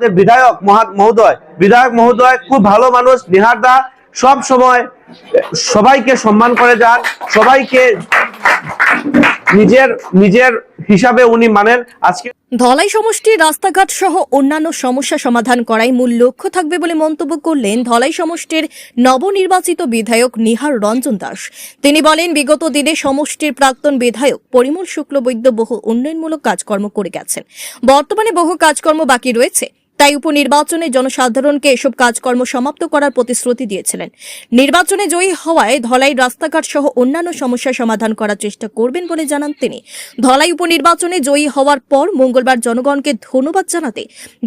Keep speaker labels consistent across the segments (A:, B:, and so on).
A: যে বিধায়ক মহা- মহোদয়, বিধায়ক মহোদয় খুব ভালো মানুষ নিহার দা সব সময় সবাইকে সম্মান করে যান, সবাইকে নিজের নিজের হিসাবে উনি মানেন। আজকে
B: ধলাই সমষ্টির রাস্তাঘাট সহ অন্যান্য সমস্যা সমাধান করাই মূল লক্ষ্য থাকবে বলে মন্তব্য করলেন ধলাই সমষ্টির নবনির্বাচিত বিধায়ক নিহার রঞ্জন দাস। তিনি বলেন, বিগত দিনে সমষ্টির প্রাক্তন বিধায়ক পরিমল শুক্লবৈদ্য বহু উন্নয়নমূলক কাজকর্ম করে গেছেন। বর্তমানে বহু কাজকর্ম বাকি রয়েছে। তাই উপনির্বাচনে জনসাধারণকে এসব কাজকর্ম সমাপ্ত করার প্রতিশ্রুতি দিয়েছিলেন। নির্বাচনে জয়ী হওয়ায় ধলাই রাস্তাঘাট সহ অন্যান্য সমস্যা সমাধান করার চেষ্টা করবেন বলে জানান তিনি। ধলাই উপনির্বাচনে জয়ী হওয়ার পর মঙ্গলবার জনগণকে ধন্যবাদ জানাতে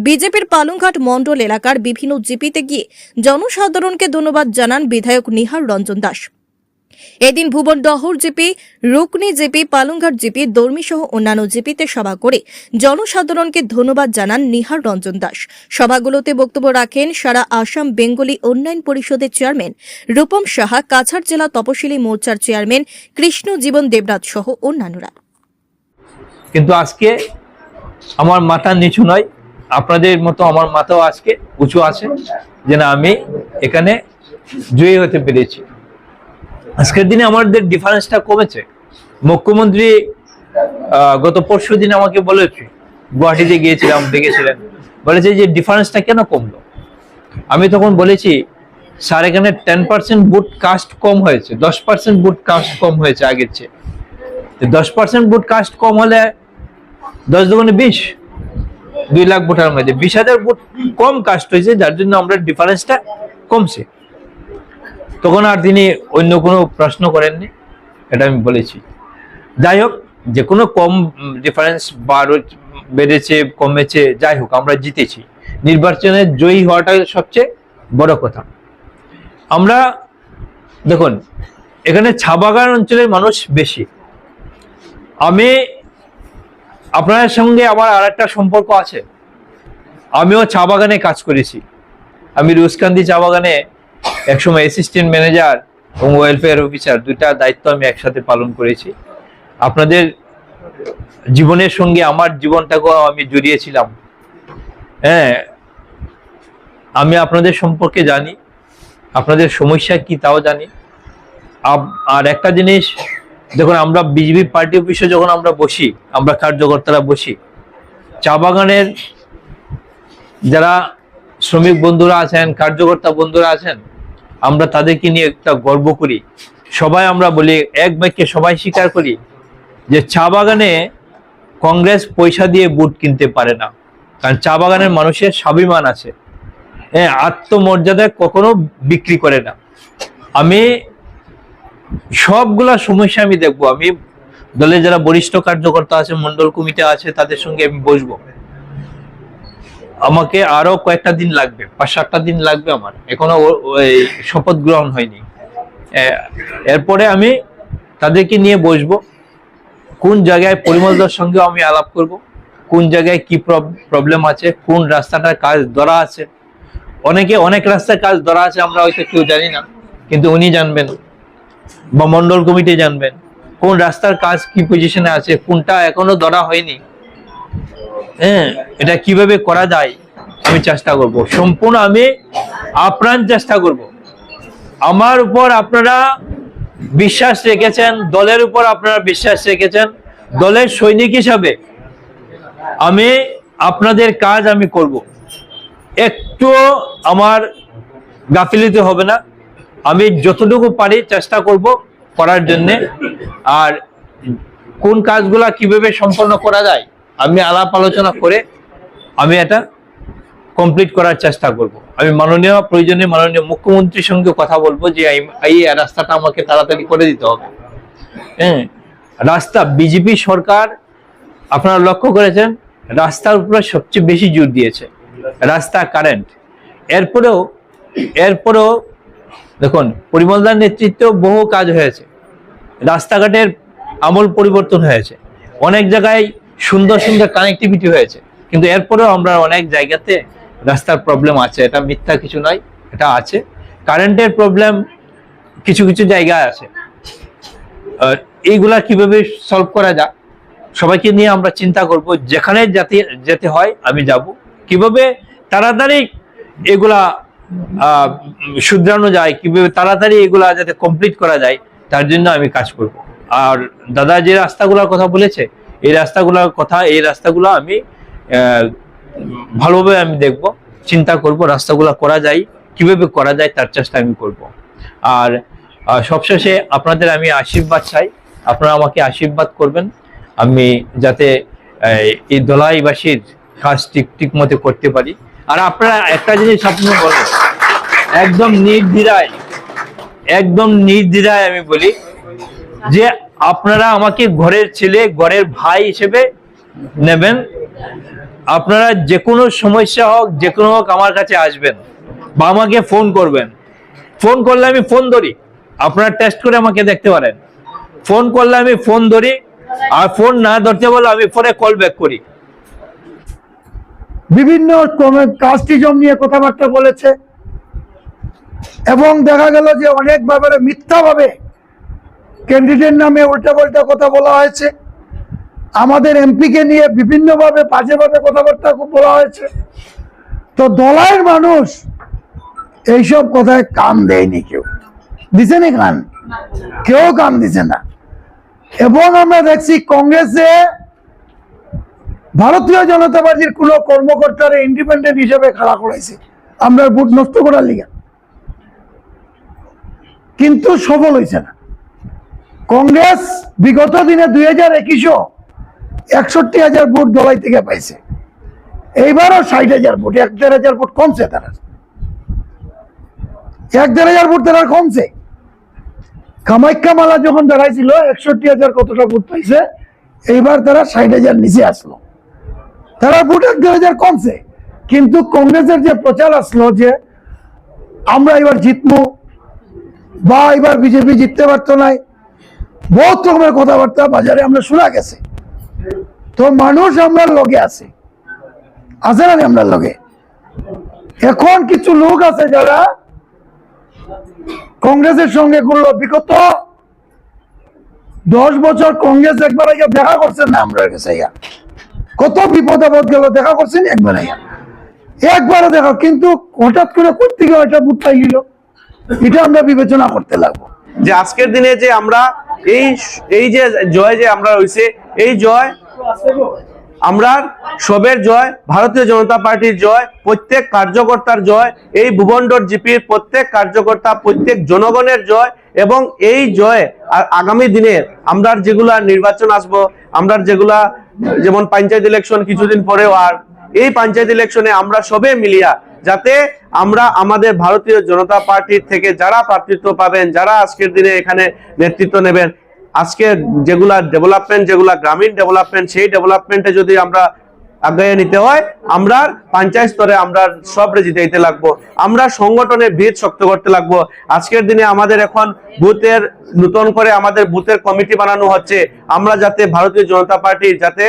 B: বিজেপির পালংঘাট মণ্ডল এলাকার বিভিন্ন জিপিতে গিয়ে জনসাধারণকে ধন্যবাদ জানান বিধায়ক নিহার রঞ্জন দাস। এদিন Bhuban Dahar GP, Rukni GP Palangghat GP Dormi সহ অন্যান্য জিপিতে সভা করে জনসাধারণকে ধন্যবাদ জানান নিহার রঞ্জন দাস। সভাগুলোতে বক্তব্য রাখেন সারা আসাম বেঙ্গলি উন্নয়ন পরিষদের চেয়ারম্যান রূপম সাহা, কাছাড় জেলা তপশিলি মোর্চার চেয়ারম্যান কৃষ্ণ জীবন দেবরাজ সহ অন্যান্যরা।
C: কিন্তু আজকে আমার মাথা নিচু নয়, আপনাদের মতো আমার মাথাও আজকে উঁচু আছে যে না, আমি এখানে জয়ী হতে পেরেছি। আজকের দিনে আমাদের ডিফারেন্সটা কমেছে। মুখ্যমন্ত্রী গত পরশু দিন আমাকে বলেছে, গুয়াহাটিতে গিয়েছিলাম, দেখেছিলেন। বলেছে যে ডিফারেন্সটা কেন কমলো? আমি তখন বলেছি, স্যার, এখানে টেন পার্সেন্ট বুট কাস্ট কম হয়েছে, দশ পার্সেন্ট বুট কাস্ট কম হয়েছে আগের চেয়ে। দশ পার্সেন্ট বুট কাস্ট কম হলে দশ দুগুণে বিশ, দুই লাখ ভোটার মধ্যে বিশ হাজার ভোট কম কাস্ট হয়েছে, যার জন্য আমরা ডিফারেন্সটা কমছে। তখন আর তিনি অন্য কোনো প্রশ্ন করেননি, এটা আমি বলেছি। যাই হোক, যে কোনো কম ডিফারেন্স বাড়ো বেড়েছে, কমেছে, যাই হোক, আমরা জিতেছি। নির্বাচনে জয়ী হওয়াটাই সবচেয়ে বড় কথা। আমরা, দেখুন, এখানে ছাবাগান অঞ্চলের মানুষ বেশি। আমি আপনার সঙ্গে আমার আর একটা সম্পর্ক আছে। আমিও চা বাগানে কাজ করেছি। আমি রুসকান্দি চা বাগানে একসময় অ্যাসিস্ট্যান্ট ম্যানেজার এবং ওয়েলফেয়ার অফিসার দুইটা দায়িত্ব আমি একসাথে পালন করেছি। আপনাদের জীবনের সঙ্গে আমার জীবনটাকেও আমি জড়িয়েছিলাম। হ্যাঁ আমি আপনাদের সম্পর্কে জানি, আপনাদের সমস্যা কি তাও জানি। আর একটা জিনিস, দেখুন আমরা বিজেপি পার্টি অফিসে যখন আমরা বসি, আমরা কার্যকর্তারা বসি, চা বাগানের যারা শ্রমিক বন্ধুরা আছেন, কার্যকর্তা বন্ধুরা আছেন আমরা তাদেরকে নিয়ে একটা গর্ব করি। সবাই আমরা বলি, এক বাক্যে সবাই স্বীকার করি যে চা বাগানে কংগ্রেস পয়সা দিয়ে বুট কিনতে পারে না। কারণ চা বাগানের মানুষের স্বাভিমান আছে। হ্যাঁ আত্মমর্যাদা কখনো বিক্রি করে না। আমি সবগুলা সমস্যা আমি দেখব। আমি দলের যারা বরিষ্ঠ কার্যকর্তা আছে, মন্ডল কমিটি আছে, তাদের সঙ্গে আমি বসবো। আমাকে আরও কয়েকটা দিন লাগবে, পাঁচ সাতটা দিন লাগবে আমার। এখনও শপথ গ্রহণ হয়নি। এরপরে আমি তাদেরকে নিয়ে বসবো, কোন জায়গায় পরিমলদার সঙ্গে আমি আলাপ করব, কোন জায়গায় কি প্রবলেম আছে, কোন রাস্তাটার কাজ ধরা আছে। অনেকে অনেক রাস্তার কাজ ধরা আছে, আমরা হয়তো কেউ জানি না, কিন্তু উনি জানবেন, বা মন্ডল কমিটি জানবেন, কোন রাস্তার কাজ কি পজিশনে আছে, কোনটা এখনও ধরা হয়নি। হ্যাঁ এটা কীভাবে করা যায় আমি চেষ্টা করব। সম্পূর্ণ আমি আপ্রাণ চেষ্টা করব। আমার উপর আপনারা বিশ্বাস রেখেছেন, দলের উপর আপনারা বিশ্বাস রেখেছেন, দলের সৈনিক হিসাবে আমি আপনাদের কাজ আমি করব। একটু আমার গাফিলিতে হবে না। আমি যতটুকু পারি চেষ্টা করব করার জন্যে। আর কোন কাজগুলা কীভাবে সম্পন্ন করা যায় আমি আলাপ আলোচনা করে আমি এটা কমপ্লিট করার চেষ্টা করব। আমি মাননীয়, প্রয়োজনে মাননীয় মুখ্যমন্ত্রীর সঙ্গে কথা বলব যে এই- রাস্তাটা আমাকে তাড়াতাড়ি করে দিতে হবে। হ্যাঁ রাস্তা বিজেপি সরকার, আপনারা লক্ষ্য করেছেন, রাস্তার উপরে সবচেয়ে বেশি জোর দিয়েছে, রাস্তা কারেন্ট এরপরেও এরপরেও, দেখুন, পরিমলদার নেতৃত্বে বহু কাজ হয়েছে। রাস্তাঘাটের আমল পরিবর্তন হয়েছে। অনেক জায়গায় সুন্দর সুন্দর কানেক্টিভিটি হয়েছে। কিন্তু এরপরেও আমরা অনেক জায়গাতে রাস্তার প্রবলেম আছে। এটা মিথ্যা কিছু নয়, এটা আছে। কারেন্টের প্রবলেম কিছু কিছু জায়গায় আছে। এইগুলা কীভাবে সলভ করা যায়, সবাইকে নিয়ে আমরা চিন্তা করব, যেখানে যাতে, যেতে হয় আমি যাব। কীভাবে তাড়াতাড়ি এগুলা শুধরানো যায়, কীভাবে তাড়াতাড়ি এগুলা যাতে কমপ্লিট করা যায়, তার জন্য আমি কাজ করব। আর দাদা যে রাস্তাগুলোর কথা বলেছে এই রাস্তাগুলোর কথা, এই রাস্তাগুলো আমি ভালোভাবে আমি দেখব, চিন্তা করব রাস্তাগুলো করা যায়, কীভাবে করা যায় তার চেষ্টা আমি করব। আর সবশেষে আপনাদের আমি আশীর্বাদ চাই, আপনারা আমাকে আশীর্বাদ করবেন, আমি যাতে এই দলাইবাসীর কাজ ঠিক ঠিক মতো করতে পারি। আর আপনারা একটা জিনিস আপনি বলেন, একদম নির্দ্বিধায় একদম নির্দ্বিধায় আমি বলি, যে আপনারা আমাকে ঘরের ছেলে, ঘরের ভাই হিসেবে নেবেন। আপনারা যে কোনো সমস্যা হোক যে কোনো হোক আমার কাছে আসবেন বা আমাকে ফোন করবেন। ফোন করলে আমি ফোন ধরি। আপনারা টেস্ট করে আমাকে দেখতে পারেন। ফোন করলে আমি ফোন ধরি। আর ফোন না ধরতে বলে আমি ফোনে কল ব্যাক করি।
D: বিভিন্ন কাস্টিজম নিয়ে কথাবার্তা বলেছে। এবং দেখা গেল যে অনেক ব্যাপারে মিথ্যাভাবে ক্যান্ডিডেট নামে উল্টা পাল্টা কথা বলা হয়েছে। আমাদের এমপিকে নিয়ে বিভিন্নভাবে বাজেভাবে কথাবার্তা বলা হয়েছে। তো দলের মানুষ এইসব কথায় কান দেয়নি কেউ। দিছে নি কান? কেউ কান দিছে না। এবং আমরা দেখছি কংগ্রেসে ভারতীয় জনতা পার্টির কোন কর্মকর্তারা ইন্ডিপেন্ডেন্ট হিসেবে খাড়া করাইছে আমরা ভোট নষ্ট করার লিগা। কিন্তু সফল হয়েছে না। কংগ্রেস বিগত দিনে দুই হাজার একুশও একষট্টি হাজার ভোট দলাই থেকে পাইছে। এইবারও ষাট হাজার ভোট, এক দেড় হাজার ভোট কমছে তারা এক দেড় হাজার ভোট তারা কমছে। কামাখ্যা মালা যখন দাঁড়াইছিল, একষট্টি হাজার কতটা ভোট পাইছে, এইবার তারা ষাট হাজার নিচে আসলো। তারা ভোট এক দেড় হাজার কমছে। কিন্তু কংগ্রেসের যে প্রচার আসলো যে আমরা এবার জিতবো বা এবার বিজেপি জিততে পারতো নাই বহুত রকমের কথাবার্তা বাজারে আমরা শোনা গেছে। তো মানুষ আমরা লগে আছে। আছে না আমরা লগে। এখন কিছু লোক আছে যারা কংগ্রেসের সঙ্গে করল। বিগত দশ বছর কংগ্রেস একবার আগে দেখা করছেন না আমরা কাছে কত বিপদ আপদ গেল, দেখা করছেন একবার আইয়া। একবারও দেখা, কিন্তু হঠাৎ করে গিয়ে এটা বুধ পাই গেল এটা আমরা বিবেচনা করতে লাগবো।
A: যে আজকের দিনে যে আমরা এই এই যে জয় যে আমরা হইছে এই জয় আমরা সবের জয়, ভারতীয় জনতা পার্টির জয়, প্রত্যেক কার্যকর্তার জয়, এই ভুবনডোর জিপির প্রত্যেক কার্যকর্তা, প্রত্যেক জনগণের জয় এবং এই জয় আগামী দিনে আমরা যেগুলা নির্বাচন আসব, আমরা যেগুলা যেমন পঞ্চায়েত ইলেকশন কিছুদিন পরেও আর, এই পঞ্চায়েত ইলেকশনে আমরা সবে মিলিয়া যাতে আমরা আমাদের ভারতীয় জনতা পার্টির থেকে যারা প্রার্থিত্ব পাবেন, যারা আজকের দিনে এখানে নেতৃত্ব নেবেন, আজকে যেগুলা ডেভেলপমেন্ট যেগুলা গ্রামীণ ডেভেলপমেন্ট সেই ডেভেলপমেন্টে যদি আমরা আগায় নিতে হয়, আমরা পঞ্চায়েত স্তরে আমরা সব জিতাইতে লাগবো। আমরা সংগঠনের ভিত শক্ত করতে লাগবো। আজকের দিনে আমাদের এখন বুথের নতুন করে আমাদের বুথের কমিটি বানানো হচ্ছে। আমরা যাতে ভারতীয় জনতা পার্টি যাতে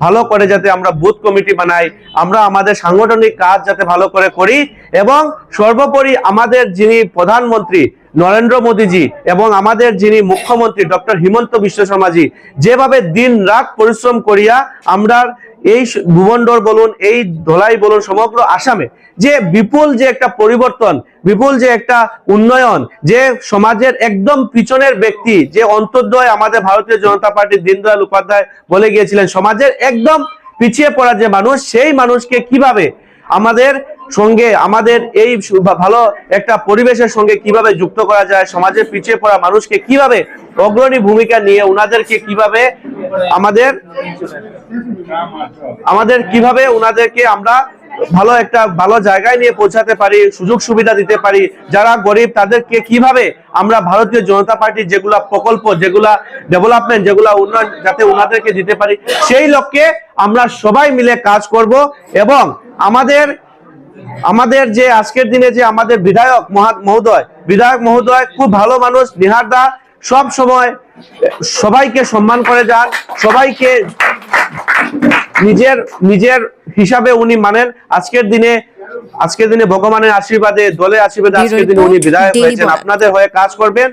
A: ভালো করে যাতে আমরা বুথ কমিটি বানাই, আমরা আমাদের সাংগঠনিক কাজ যাতে ভালো করে করি এবং সর্বোপরি আমাদের যিনি প্রধানমন্ত্রী নরেন্দ্র মোদীজি এবং আমাদের যিনি মুখ্যমন্ত্রী ডক্টর হিমন্ত বিশ্ব শর্মাজি, যেভাবে দিন রাত পরিশ্রম করিয়া আমরা এই ভূমণ্ডল বলুন, এই ধলাই বলুন, সমগ্র আসামে যে বিপুল যে একটা পরিবর্তন, বিপুল যে একটা উন্নয়ন, যে সমাজের একদম পিছনের ব্যক্তি, যে অন্তর্দয় আমাদের ভারতীয় জনতা পার্টির দীনদয়াল উপাধ্যায় বলে গিয়েছিলেন, সমাজের একদম পিছিয়ে পড়া যে মানুষ, সেই মানুষকে কীভাবে আমাদের সঙ্গে, আমাদের এই ভালো একটা পরিবেশের সঙ্গে কীভাবে যুক্ত করা যায় সমাজের পিছিয়ে পড়া মানুষকে কীভাবে অগ্রণী ভূমিকা নিয়ে ওনাদেরকে কীভাবে আমাদের আমাদের কীভাবে ওনাদেরকে আমরা ভালো একটা ভালো জায়গায় নিয়ে পৌঁছাতে পারি, সুযোগ সুবিধা দিতে পারি। যারা গরিব, তাদেরকে কীভাবে আমরা ভারতীয় জনতা পার্টির যেগুলা প্রকল্প, যেগুলা ডেভেলপমেন্ট যেগুলা উন্নয়ন, যাতে উনাদেরকে দিতে পারি, সেই লক্ষ্যে আমরা সবাই মিলে কাজ করব এবং আমাদের আমাদের যে আজকের দিনে যে আমাদের বিধায়ক মহা- মহোদয়, বিধায়ক মহোদয় খুব ভালো মানুষ নিহারদা সব সময় সবাইকে সম্মান করে যান, সবাইকে নিজের নিজের হিসাবে উনি মানেন। আজকের দিনে আজকের দিনে ভগবানের আশীর্বাদে দলের আশীর্বাদে আজকের দিনে উনি বিধায়ক হয়েছেন। আপনাদের হয়ে কাজ করবেন।